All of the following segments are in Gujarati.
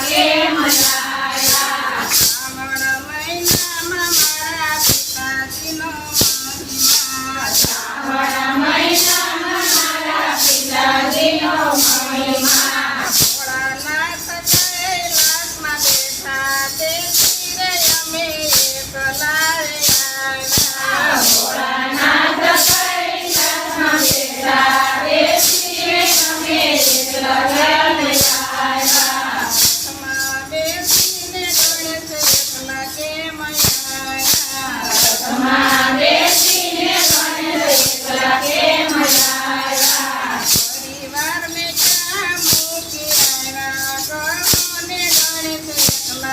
nascer amanhã.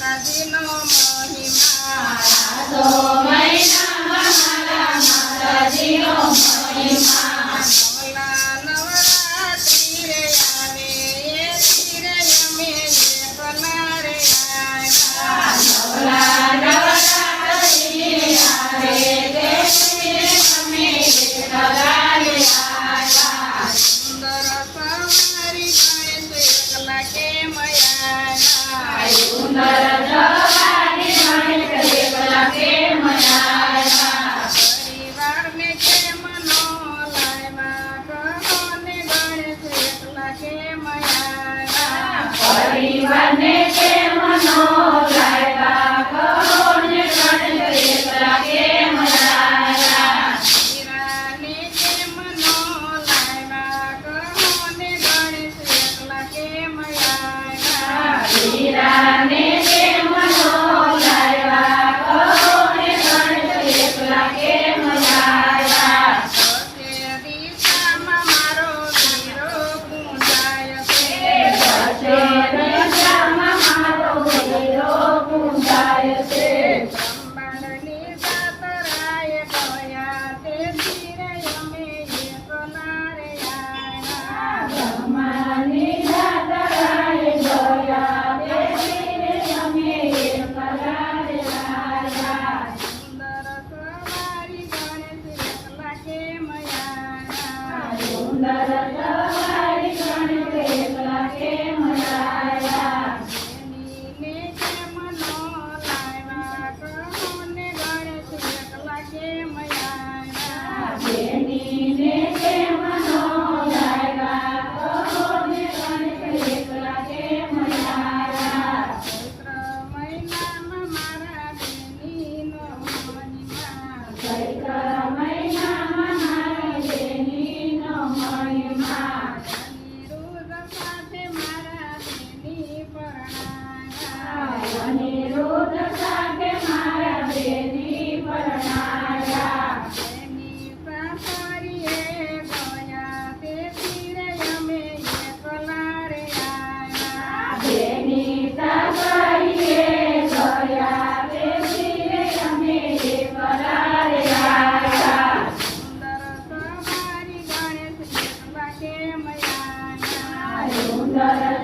સદીનો મહિમા. રાધો મહિના મારા માતાજીનો મહિમા. નવલા નવરાત્રી રે આવે એ ધીરે અમે એ બનારે આવ્યા નવલા નવરાત્રી રે આવે તે ધીરે અમે એ બનારે આવ્યા સુંદર સવારી જાય તો એકલા કેમ આવ્યા સુંદર કેમ સુંદર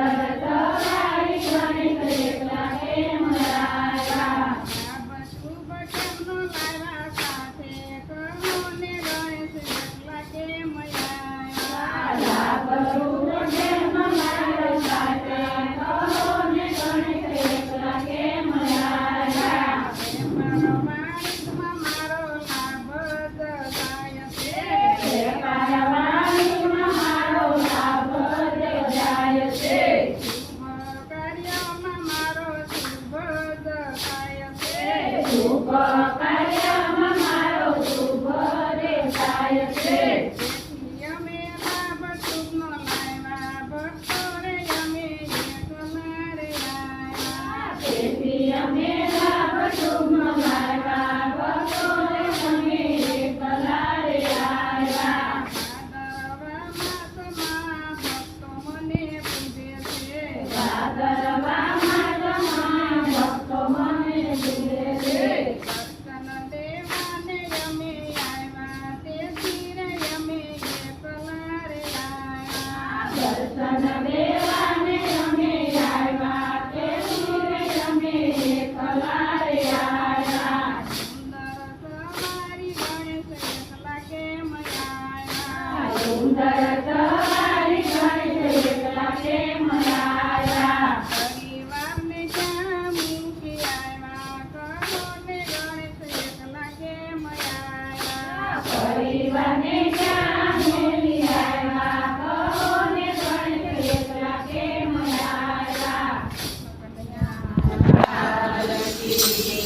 Gracias.